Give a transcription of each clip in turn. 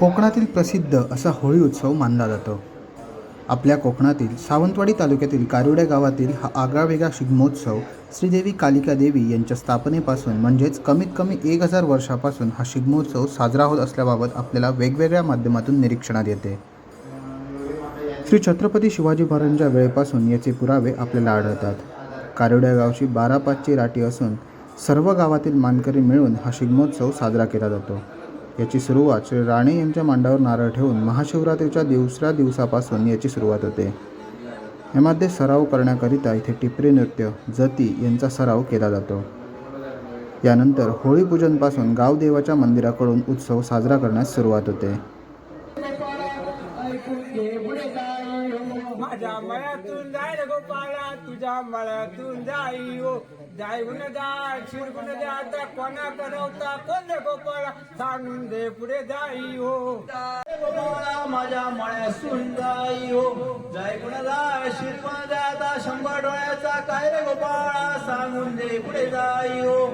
कोकणातील प्रसिद्ध असा होळी उत्सव मानला जातो. आपल्या कोकणातील सावंतवाडी तालुक्यातील कारुड्या गावातील हा आगळावेगळा शिगमोत्सव श्रीदेवी कालिका देवी यांच्या स्थापनेपासून म्हणजेच कमीत कमी एक हजार वर्षापासून हा शिगमोत्सव साजरा होत असल्याबाबत आपल्याला वेगवेगळ्या माध्यमातून निरीक्षणात येते. श्री छत्रपती शिवाजी महाराजांच्या वेळेपासून याचे पुरावे आपल्याला आढळतात. कारुड्या गावची बारा पाचची राठी असून सर्व गावातील मानकरी मिळून हा शिगमोत्सव साजरा केला जातो. याची सुरुवात श्री राणे यांच्या मांडावर नारळ ठेवून महाशिवरात्रीच्या दिवसऱ्या दिवसापासून याची सुरुवात होते. यामध्ये सराव करण्याकरिता इथे टिपरी नृत्य जती यांचा सराव केला जातो. यानंतर होळी पूजनपासून गावदेवाच्या मंदिराकडून उत्सव साजरा करण्यास सुरुवात होते. माझ्या मळ्यातून जाय रे गोपाळा तुझ्या मळ्यातून जाई हो. जाईन जाय शिरगुण दे आता कोणा करवता कोण रे गोपाळा? सांगून दे पुढे जाई हो. गोपाळा माझ्या मळ्यातून जाई हो. जायगुण जाय शिरपण जाता शंभर डोळ्याचा काय रे गोपाळा? सांगून दे पुढे जाई हो.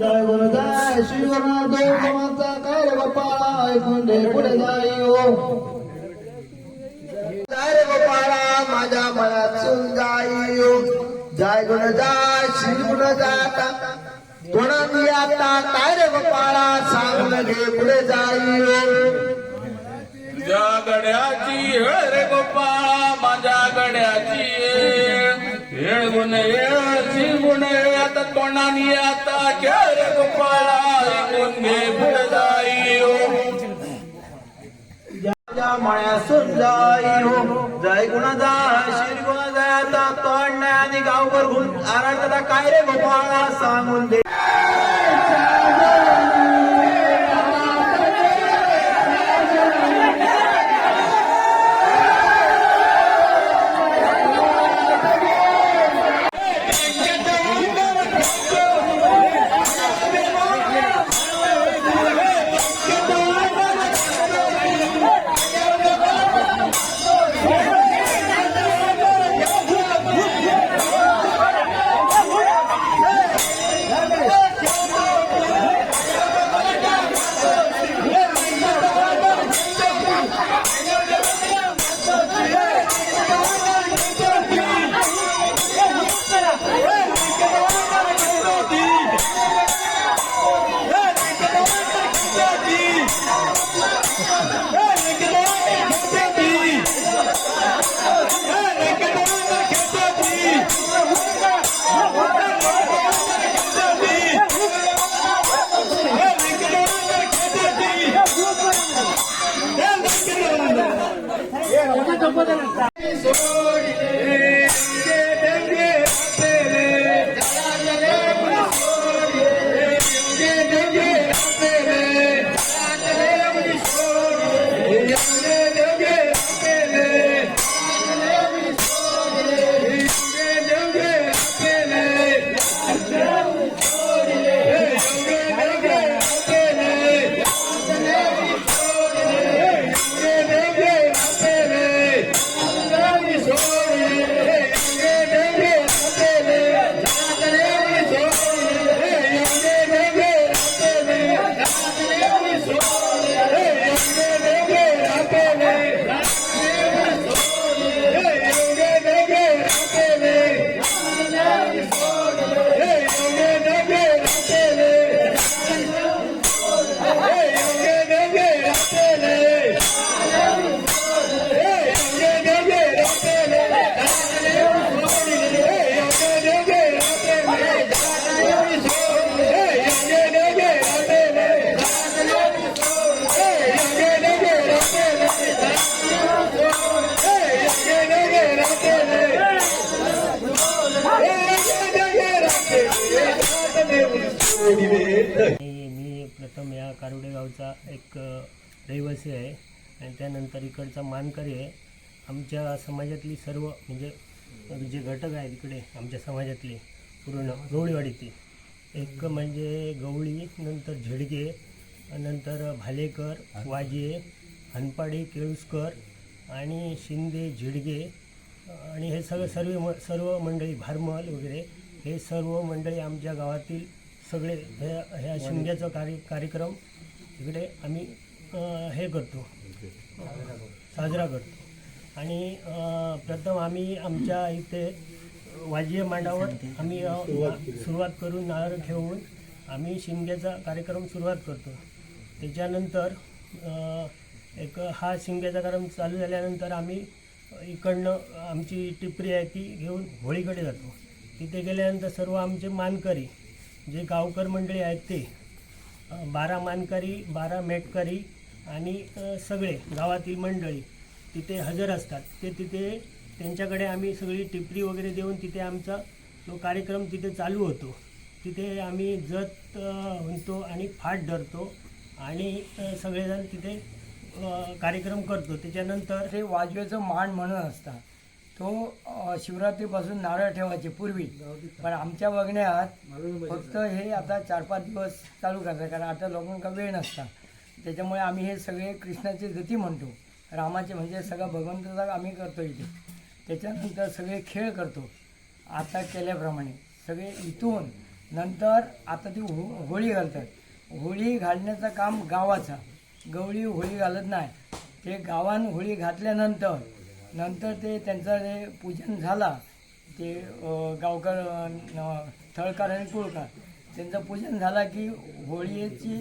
जय जाय. काय गोपाळा ऐकून दे पुढे जय. गोपाळा माझ्या जय. जाय जाता कोणानी आता काय रे गोपाळा? सांगून घे पुढे जाई तुझ्या गड्याची हेळ रे गोपाळा? माझ्या गड्याची आता तोंडानी आता खेळ गोपाळा ऐकून घे हो जय श्री आता तोंड आणि गावभर गुण आराडता काय रे गोपाळा सांगून दे. आणि गावचा एक रहिवासी आहे आणि त्यानंतर इकडचा मानकरी आहे. आमच्या समाजातली सर्व म्हणजे जे घटक आहेत इकडे आमच्या समाजातले पूर्ण गवळीवाडीतील एक म्हणजे गवळी नंतर झेडगे नंतर भालेकर वाजे हनपाडे केळुसकर आणि शिंदे झिडगे आणि हे सगळं सर्व म सर्व मंडळी भारमल वगैरे हे सर्व मंडळी आमच्या गावातील सगळे ह्या ह्या शिमग्याचा कार्य कार्यक्रम इकडे आम्ही हे करतो. साजरा करतो. आणि प्रथम आम्ही आमच्या इथे वाजवीय मांडावर आम्ही सुरुवात करून नारळ ठेवून आम्ही शिमग्याचा कार्यक्रम सुरुवात करतो. त्याच्यानंतर एक हा शिमग्याचा कार्यक्रम चालू झाल्यानंतर आम्ही इकडनं आमची टिपरी आहे ती घेऊन होळीकडे जातो. तिथे गेल्यानंतर सर्व आमचे मानकरी जे गावकर मंडळी आहेत ते बारा मानकरी बारा मेटकरी आणि सगळे गावातील मंडळी तिथे हजर असतात. ते तिथे त्यांच्याकडे आम्ही सगळी टिपरी वगैरे देऊन तिथे आमचा तो कार्यक्रम तिथे चालू होतो. तिथे आम्ही जत म्हणतो आणि फाट धरतो आणि सगळेजण तिथे कार्यक्रम करतो. त्याच्यानंतर ते वाजवेचं मान म्हणून असतात. तो शिवरात्रीपासून नारळ ठेवायचे पूर्वी. पण आमच्या बघण्यात फक्त हे आता चार पाच दिवस चालू करतात कारण आता लोकांना वेळ नसता. त्याच्यामुळे आम्ही हे सगळे कृष्णाचे जती म्हणतो. रामाचे म्हणजे सगळा भगवंताचा आम्ही करतो इथे. त्याच्यानंतर सगळे खेळ करतो. आता केल्याप्रमाणे सगळे इथून नंतर आता ती हो होळी घालतात. होळी घालण्याचं काम गावाचा. गवळी होळी घालत नाही. ते गावान होळी घातल्यानंतर नंतर ते त्यांचं जे पूजन झाला ते गावकर थळकार आणि कुळकार त्यांचं पूजन झाला की होळीची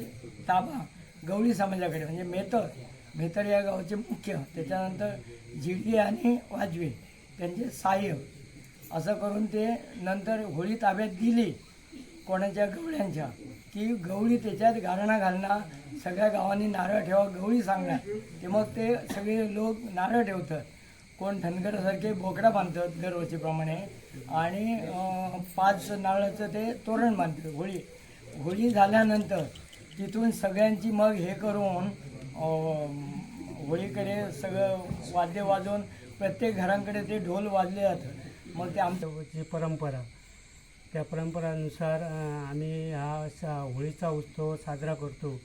ताबा गवळी समाजाकडे म्हणजे मेतर मेतर या गावचे मुख्य त्याच्यानंतर जिडी आणि वाजवे त्यांचे सहाय्य असं करून ते नंतर होळी ताब्यात दिली कोणाच्या गवळ्यांच्या की गवळी त्याच्यात गारणा घालणार सगळ्या गावांनी नारळ ठेवा गवळी सांगणार ते मग ते सगळे लोक नारळ ठेवतात. कोण धनगरासारखे बोकडा बांधतात दरवर्षीप्रमाणे आणि पाच नारळाचं ते तोरण बांधतात होळी. होळी झाल्यानंतर तिथून सगळ्यांची मग हे करून होळीकडे सगळं वाद्य वाजवून प्रत्येक घरांकडे ते ढोल वाजले जातात. मग ते आमच्या परंपरा. त्या परंपरानुसार आम्ही हा सा होळीचा उत्सव साजरा करतो.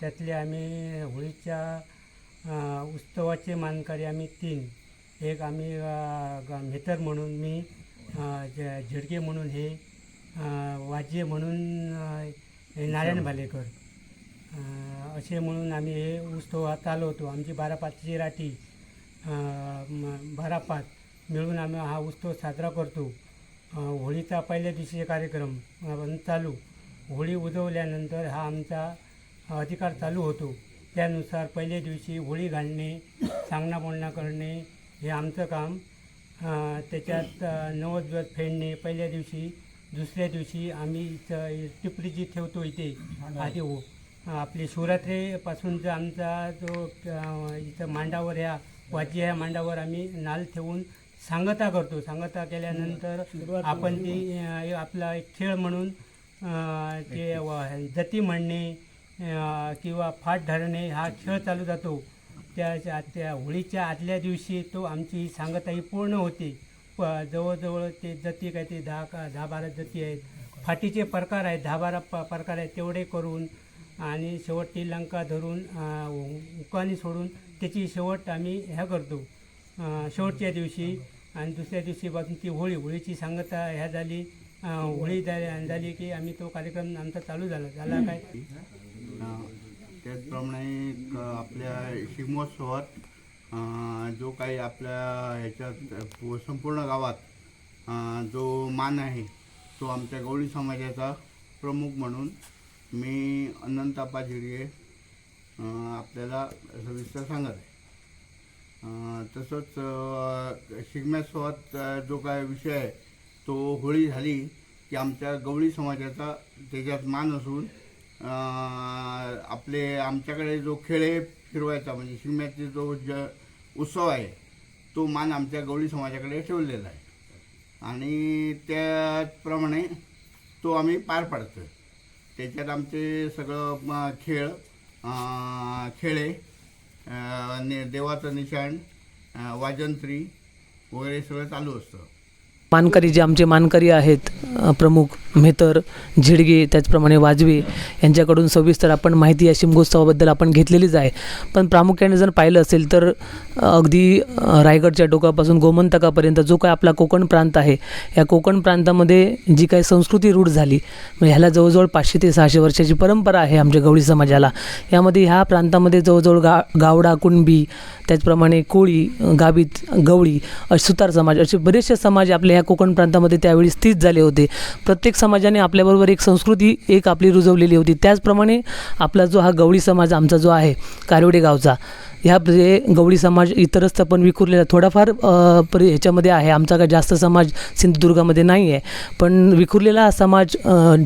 त्यातले आम्ही होळीच्या उत्सवाचे मानकरी आम्ही तीन. एक आम्ही मेहतर म्हणून मी झिडके म्हणून हे वाजे म्हणून नारायण भालेकर. असे म्हणून आम्ही हे उत्सव हा चालवतो आमची बारा पाचची राठी अ, म- बारा पाच मिळून आम्ही हा उत्सव साजरा करतो. होळीचा पहिल्या दिवशीचे कार्यक्रम चालू. होळी उजवल्यानंतर हा आमचा अधिकार चालू होतो. त्यानुसार पहिल्या दिवशी होळी घालणे सांगणा बोलणं करणे हे आमचं काम. त्याच्यात नवस दिवस फेडणे पहिल्या दिवशी दुसऱ्या दिवशी आम्ही इथं टिपरी जी ठेवतो इथे आधी हो. आपली शिवरात्रीपासूनचा आमचा जो इथं मांडावर या वाजी ह्या मांडावर आम्ही नाल ठेवून सांगता करतो. सांगता केल्यानंतर आपण ती आपला एक खेळ म्हणून ते जती म्हणणे किंवा फाट धरणे हा खेळ चालू जातो. त्या त्या होळीच्या आदल्या दिवशी तो आमची सांगता ही पूर्ण होते. प जवळजवळ ते जती काय ते दहा का दहा बारा जती आहेत. फाटीचे प्रकार आहेत. दहा बारा प प्रकार आहेत तेवढे करून आणि शेवटची लंका धरून उकानी सोडून त्याची शेवट आम्ही ह्या करतो. शेवटच्या दिवशी आणि दुसऱ्या दिवशीपासून ती होळी होळीची सांगता ह्या झाली. होळी झाली झाली की आम्ही तो कार्यक्रम आमचा चालू झाला. झाला काय? त्याचप्रमाणे आपल्या शिगमोत्सवात जो काही आपल्या ह्याच्यात संपूर्ण गावात जो मान आहे तो आमच्या गवळी समाजाचा प्रमुख म्हणून मी अनंतापा झिरगे आपल्याला सविस्तर सांगत आहे. तसंच शिगम्यासोबत जो काय विषय आहे तो होळी झाली की आमच्या गवळी समाजाचा त्याच्यात मान असून आपले आमच्याकडे जो खेळ आहे फिरवायचा म्हणजे शिगम्याचे जो ज उत्सव आहे तो मान आमच्या गवळी समाजाकडे ठेवलेला आहे. आणि त्याचप्रमाणे तो आम्ही पार पाडतो. त्याच्यात आमचे सगळं खेळ खेळे ने देवाचं निशाण वाजंत्री वगैरे सगळं चालू असतं. मानकरी जे आमचे मानकरी आहेत प्रमुख मेहतर झिडगे त्याचप्रमाणे वाजवे यांच्याकडून सविस्तर आपण माहिती या शिमगोत्सवाबद्दल आपण घेतलेलीच आहे. पण प्रामुख्याने जर पाहिलं असेल तर अगदी रायगडच्या टोकापासून गोमंतकापर्यंत जो काय आपला कोकण प्रांत आहे या कोकण प्रांतामध्ये जी काही संस्कृती रूढ झाली म्हणजे ह्याला जवळजवळ पाचशे ते सहाशे वर्षाची परंपरा आहे आमच्या गवळी समाजाला. यामध्ये ह्या प्रांतामध्ये जवळजवळ गा गावडा कुणबी त्याचप्रमाणे कोळी गावीत गवळी सुतार समाज असे बरेचसे समाज आपल्या ह्या कोकण प्रांतामध्ये त्यावेळी स्थित झाले होते. प्रत्येक समाजाने आपल्याबरोबर एक संस्कृती एक आपली रुजवलेली होती. त्याचप्रमाणे आपला जो हा गवळी समाज आमचा जो आहे कारिवडे गावचा ह्या जे गवळी समाज इतरच पण विखुरलेला थोडाफार परि ह्याच्यामध्ये आहे. आमचा काय जास्त समाज सिंधुदुर्गामध्ये नाही आहे. पण विखुरलेला समाज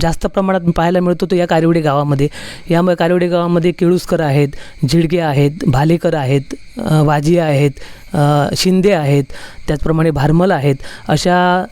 जास्त प्रमाणात पाहायला मिळतो तो या कारिवडे गावामध्ये. यामुळे कारिवडे गावामध्ये केळुसकर आहेत झिडके आहेत भालेकर आहेत वाजी आहेत शिंदे आहेत त्याचप्रमाणे भारमल आहेत अशा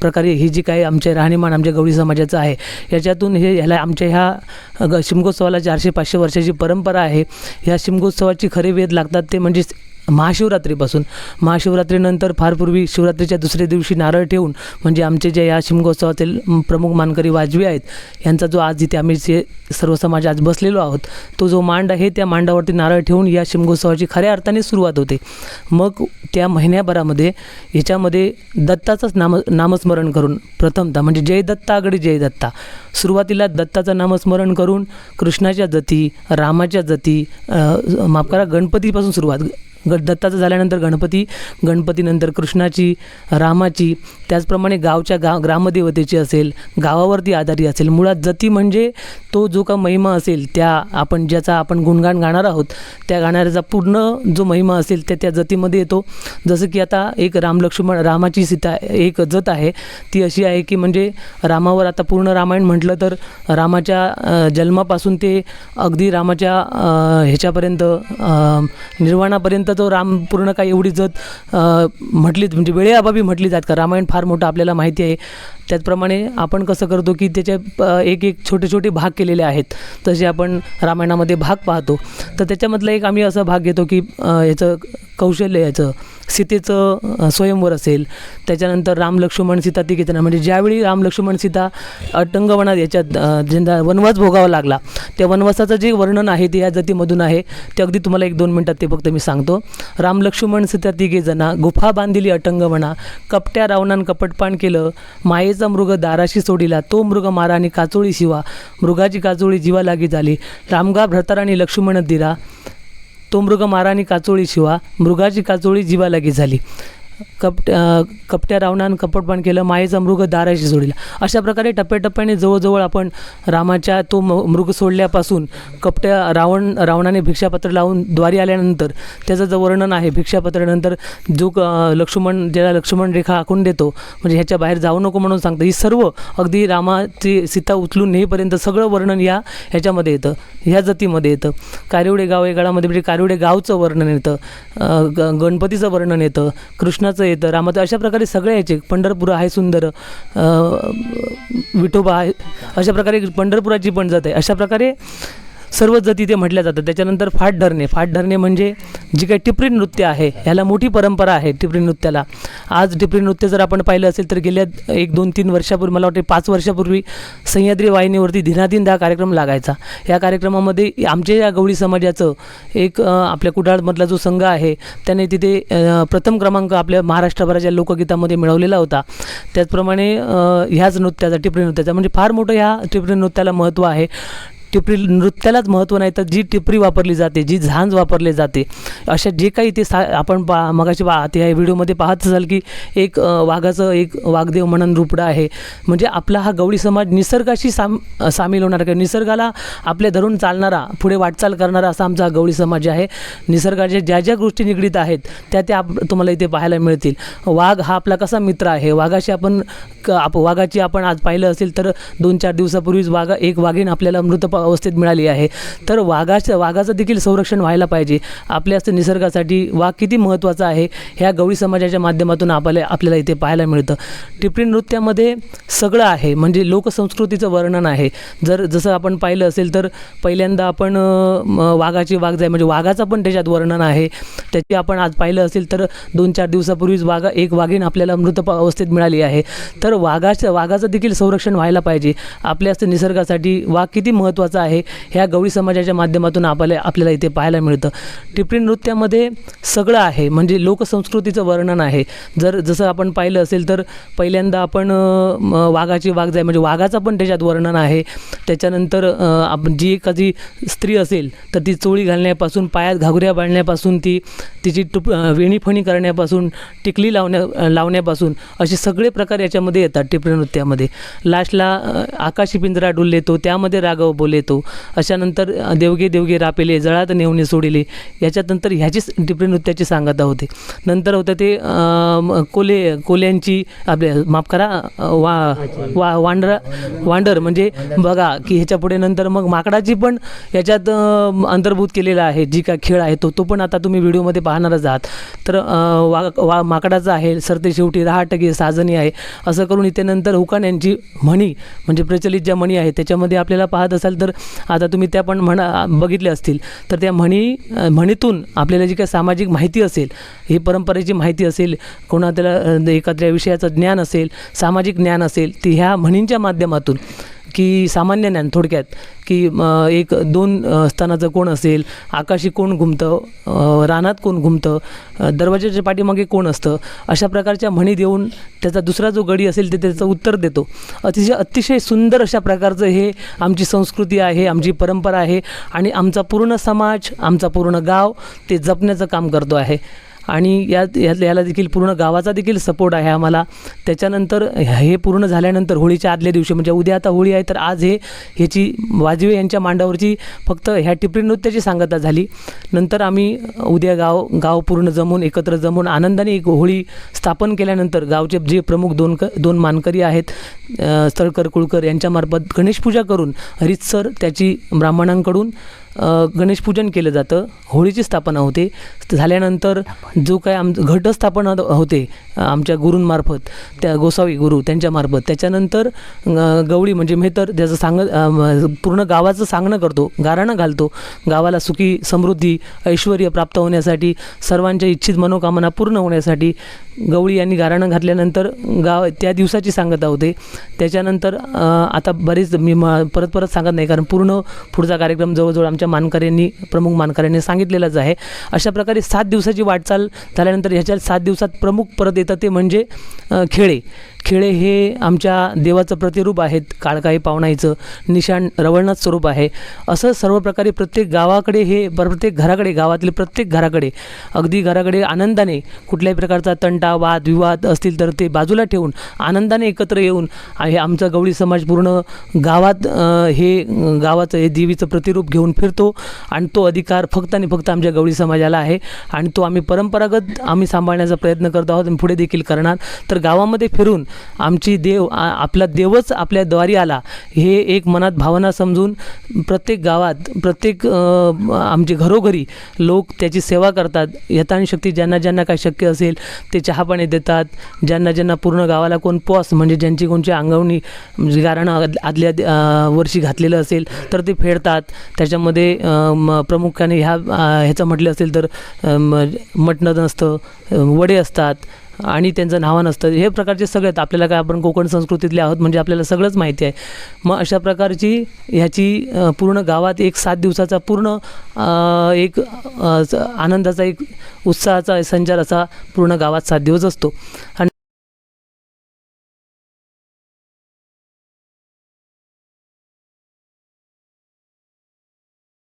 प्रकारे ही जी काही आमचे राहणीमान आमच्या गवळी समाजाचं आहे याच्यातून हे ह्याला आमच्या ह्या ग शिमगोत्सवाला चारशे पाचशे वर्षाची परंपरा आहे. ह्या शिमगोत्सवाची खरे वेध लागतात ते म्हणजे महाशिवरात्रीपासून. महाशिवरात्रीनंतर फार पूर्वी शिवरात्रीच्या दुसऱ्या दिवशी नारळ ठेवून म्हणजे आमचे जे या शिमगोत्सवातील प्रमुख मानकरी वाजवी आहेत यांचा जो आज इथे आम्ही जे सर्व समाज आज बसलेलो आहोत तो जो मांड आहे त्या मांडावरती नारळ ठेवून या शिमगोत्सवाची खऱ्या अर्थाने सुरुवात होते. मग त्या महिन्याभरामध्ये याच्यामध्ये दत्ताचंच नाम नामस्मरण करून प्रथमतः म्हणजे जय दत्ता आगडी जय दत्ता सुरुवातीला दत्ताचं नामस्मरण करून कृष्णाच्या जती रामाच्या जती माफ करा गणपतीपासून सुरुवात ग दत्ताचं झाल्यानंतर गणपती गणपतीनंतर कृष्णाची रामाची त्याचप्रमाणे गावच्या गा ग्रामदेवतेची असेल गावावरती आधारी असेल. मुळात जती म्हणजे तो जो का महिमा असेल त्या आपण ज्याचा आपण गुणगान गाणार आहोत त्या गाणाऱ्याचा पूर्ण जो महिमा असेल त्या त्या जतीमध्ये येतो. जसं की आता एक रामलक्ष्मण रामाची सीता एक जत आहे ती अशी आहे की म्हणजे रामावर आता पूर्ण रामायण म्हटलं तर रामाच्या जन्मापासून ते अगदी रामाच्या ह्याच्यापर्यंत निर्वाणापर्यंत निर्वाणापर्यंत तो राम पूर्ण काही एवढी जत अ, म्हटलीच म्हणजे वेळेअभावी म्हटली जात का? रामायण फार मोठं आपल्याला माहिती आहे. त्याचप्रमाणे आपण कसं करतो की त्याचे एक एक छोटे छोटे भाग केलेले आहेत. तसे आपण रामायणामध्ये भाग पाहतो. तर त्याच्यामधला एक आम्ही असा भाग घेतो की याचं कौशल्य याचं सीतेचं स्वयंवर असेल. त्याच्यानंतर राम लक्ष्मण सीता ती घेताना म्हणजे ज्यावेळी राम लक्ष्मण सीता अटंगवनात याच्यात ज्यांना वनवास भोगावा लागला त्या वनवासाचं जे वर्णन आहे ते या जातीमधून आहे. ते अगदी तुम्हाला एक दोन मिनटात ते फक्त मी सांगतो. राम लक्ष्मण सीता तिघे जना गुफा बांधिली अटंगवना कपट्या रावणान कपटपान केलं मायेचा मृग दाराशी सोडिला तो मृग मारा आणि काचोळी शिवा. मृगाची काचोळी जीवा लागी झाली. रामगा भ्रतार आणि लक्ष्मण दिरा तो मृग मारानी काचोळी शिवा. मृगाची काचोळी जीवालागी झाली. कपट कपट्या रावणानं कपटपान केलं मायेचा मृग दाराशी सोडला. अशा प्रकारे टप्प्याटप्प्याने जवळजवळ आपण रामाच्या तो म मृग सोडल्यापासून कपट्या रावण रावणाने भिक्षापत्र लावून द्वारी आल्यानंतर त्याचं जे वर्णन आहे भिक्षापत्रानंतर जो क लक्ष्मण ज्याला लक्ष्मण रेखा आखून देतो म्हणजे ह्याच्या बाहेर जाऊ नको म्हणून सांगतं ही सर्व अगदी रामाची सीता उचलून नेईपर्यंत सगळं वर्णन या ह्याच्यामध्ये येतं ह्या जतीमध्ये येतं. कारिवडे गाव या म्हणजे कारिवडे गावचं वर्णन येतं ग गणपतीचं वर्णन येतं कृष्ण कृष्णाचं येतं रामाचं अशा प्रकारे सगळे याचे पंढरपूर आहे सुंदर विठोबा आहे अशा प्रकारे पंढरपुराची पण जात आहे. अशा प्रकारे सर्वच जाती ते म्हटल्या जातात. त्याच्यानंतर फाट धरणे. फाट धरणे म्हणजे जी काही टिपरी नृत्य आहे ह्याला मोठी परंपरा आहे टिपरी नृत्याला. आज टिपरी नृत्य जर आपण पाहिलं असेल तर गेल्या एक दोन तीन वर्षापूर्वी मला वाटते पाच वर्षापूर्वी सह्याद्री वाहिनीवरती दिनादिन हा कार्यक्रम लागायचा. या कार्यक्रमामध्ये आमच्या या गवळी समाजाचं एक आपल्या कुडाळमधला जो संघ आहे त्याने तिथे प्रथम क्रमांक आपल्या महाराष्ट्रभराच्या लोकगीतामध्ये मिळवलेला होता. त्याचप्रमाणे ह्याच नृत्याचा टिपरी नृत्याचा. म्हणजे फार मोठं ह्या टिपरी नृत्याला महत्त्व आहे. टिपरी नृत्यालाच महत्त्व नाही तर जी टिपरी वापरली जाते जी झांज वापरली जाते अशा जे काही ते सा आपण पा मगाशी पा ते या व्हिडिओमध्ये पाहत असाल की एक वाघाचं एक वाघदेव म्हणून रुपडं आहे. म्हणजे आपला हा गवळी समाज निसर्गाशी साम सामील होणारा किंवा निसर्गाला आपल्या धरून चालणारा पुढे वाटचाल करणारा असा आमचा हा गवळी समाज आहे. निसर्गाच्या ज्या ज्या गोष्टी निगडीत आहेत त्या त्या आप तुम्हाला इथे पाहायला मिळतील. वाघ हा आपला कसा मित्र आहे? वाघाशी आपण क आप वाघाची आपण आज पाहिलं असेल तर दोन चार दिवसापूर्वीच वाघा एक वाघीण आपल्याला मृत अवस्थेत मिळाली आहे. तर वाघाच्या वाघाचं देखील संरक्षण व्हायला पाहिजे. आपल्या असं निसर्गासाठी वाघ किती महत्त्वाचा आहे ह्या गवळी समाजाच्या माध्यमातून आपल्याला आपल्याला इथे पाहायला मिळतं. टिपरी नृत्यामध्ये सगळं आहे म्हणजे लोकसंस्कृतीचं वर्णन आहे. जर जसं आपण पाहिलं असेल तर पहिल्यांदा आपण वाघाची वाघ जाय म्हणजे वाघाचं पण त्याच्यात वर्णन आहे. त्याची आपण आज पाहिलं असेल तर दोन चार दिवसापूर्वीच वाघा एक वाघीण आपल्याला मृत अवस्थेत मिळाली आहे. तर वाघाचं वाघाचं देखील संरक्षण व्हायला पाहिजे. आपल्या असं निसर्गासाठी वाघ किती महत्त्वाचा आहे. ह्या गवळी समाजाच्या माध्यमातून आपल्याला आपल्याला इथे पाहायला मिळतं. टिपरी नृत्यामध्ये सगळं आहे. म्हणजे लोकसंस्कृतीचं वर्णन आहे. जर जसं आपण पाहिलं असेल तर पहिल्यांदा आपण वाघाची वाघ जाय म्हणजे वाघाचं पण त्याच्यात वर्णन आहे. त्याच्यानंतर आपण जी एखादी स्त्री असेल तर ती चोळी घालण्यापासून पायात घागऱ्या बांधण्यापासून ती तिची टुप वेणीफणी करण्यापासून टिकली लावण्या लावण्यापासून असे सगळे प्रकार याच्यामध्ये येतात टिपरी नृत्यामध्ये. लास्टला आकाशी पिंजरा डुलले तो त्यामध्ये राघव बोले येतो. अशानंतर देवगे देवगे रापेले जळात नेवणे सोडिले. याच्यानंतर ह्याचीच टिपरी नृत्याची सांगता होते. नंतर होतं ते कोले कोल्यांची आपले माफ करा वा वा वांडरा वांडर म्हणजे बघा की ह्याच्या पुढे नंतर मग माकडाची पण याच्यात अंतर्भूत केलेला आहे. जी काय खेळ आहे तो तो पण आता तुम्ही व्हिडिओमध्ये पाहणारच आहात. तर वा वा माकडाचा आहे सरते शेवटी रहाटगी साजनी आहे. असं करून इथे नंतर हुकान यांची म्हणी म्हणजे प्रचलित ज्या म्हणी आहेत त्याच्यामध्ये आपल्याला पाहत असाल तर आता तुम्ही त्या पण म्हणा बघितल्या असतील. तर त्या म्हणी म्हणीतून आपल्याला जी काही सामाजिक माहिती असेल ही परंपरेची माहिती असेल कोणा त्याला एखाद्या विषयाचं ज्ञान असेल सामाजिक ज्ञान असेल ती ह्या म्हणींच्या माध्यमातून की सामान्य ज्ञान थोडक्यात की एक दोन स्थानाचं कोण असेल आकाशी कोण घुमतं रानात कोण घुमतं दरवाजाच्या पाठीमागे कोण असतं अशा प्रकारच्या म्हणी देऊन त्याचा दुसरा जो गडी असेल ते त्याचं उत्तर देतो. अतिशय अतिशय सुंदर अशा प्रकारचं हे आमची संस्कृती आहे आमची परंपरा आहे आणि आमचा पूर्ण समाज आमचा पूर्ण गाव ते जपण्याचं काम करतो आहे. आणि यात याला देखील पूर्ण गावाचा देखील सपोर्ट आहे आम्हाला. त्याच्यानंतर हे पूर्ण झाल्यानंतर होळीच्या आदल्या दिवशी म्हणजे उद्या आता होळी आहे तर आज हे ह्याची वाजवे यांच्या मांडावरची फक्त ह्या टिपरी नृत्याची सांगता झाली. नंतर आम्ही उद्या गाव गाव पूर्ण जमून एकत्र जमून आनंदाने एक होळी स्थापन केल्यानंतर गावचे जे प्रमुख दोन क दोन मानकरी आहेत तळकर स्थळकर कुळकर यांच्यामार्फत गणेशपूजा करून हरितसर त्याची ब्राह्मणांकडून गणेशपूजन केलं जातं. होळीची स्थापना होते. झाल्यानंतर जो काय आम घटस्थापना होते आमच्या गुरूंमार्फत त्या गोसावी गुरु त्यांच्यामार्फत. त्याच्यानंतर गवळी म्हणजे मेहतर त्याचं सांग पूर्ण गावाचं सांगणं करतो गाराणं घालतो. गावाला सुखी समृद्धी ऐश्वर प्राप्त होण्यासाठी सर्वांच्या इच्छित मनोकामना पूर्ण होण्यासाठी गवळी यांनी गाराणं घातल्यानंतर गाव त्या दिवसाची सांगता होते. त्याच्यानंतर आता बरेच मी म परत परत सांगत नाही कारण पूर्ण पुढचा कार्यक्रम जवळजवळ आमच्या मानकऱ्यांनी प्रमुख मानकऱ्यांनी सांगितलेलंच आहे. अशा प्रकारे सात दिवसाची वाटचाल झाल्यानंतर ह्याच्या सात दिवसात प्रमुख परत येतं ते म्हणजे खेळे. खेळे हे आमच्या देवाचं प्रतिरूप आहेत. काळकाई पावणाईचं निशाण रवळनाथ स्वरूप आहे. असं सर्व प्रकारे प्रत्येक गावाकडे हे प्रत्येक घराकडे गावातील प्रत्येक घराकडे अगदी घराकडे आनंदाने कुठल्याही प्रकारचा तंटा वाद विवाद असतील तर ते बाजूला ठेवून आनंदाने एकत्र येऊन हे आमचा गवळी समाज पूर्ण गावात हे गावाचं हे देवीचं प्रतिरूप घेऊन फिरतो आणि तो अधिकार फक्त आणि फक्त आमच्या गवळी समाजाला आहे आणि तो आम्ही परंपरागत आम्ही सांभाळण्याचा प्रयत्न करत आहोत आणि पुढे देखील करणार. तर गावामध्ये फिरून आमची देव आ- आपला देवच आपल्या द्वारी आला. हे एक मनात भावना समजून प्रत्येक गावात प्रत्येक आमचे घरोघरी लोक त्याची सेवा करतात. यथानशक्ती ज्यांना ज्यांना काय शक्य असेल ते चहापाणी देतात. ज्यांना ज्यांना पूर्ण गावाला कोण पॉस म्हणजे ज्यांची कोणची अंगवणी म्हणजे गारणं आद- आदल्या वर्षी घातलेलं असेल तर ते फेडतात. त्याच्यामध्ये म- प्रामुख्याने ह्या ह्याचं म्हटलं असेल तर मटणं नसतं वडे असतात. आणि त्यांचं नावं नसतं. हे प्रकारचे सगळ्यात आपल्याला काय आपण कोकण संस्कृतीतले आहोत म्हणजे आपल्याला सगळंच माहिती आहे. मग अशा प्रकारची ह्याची पूर्ण गावात एक सात दिवसाचा पूर्ण एक आनंदाचा एक उत्साहाचा संचार असा पूर्ण गावात सात दिवस असतो. आणि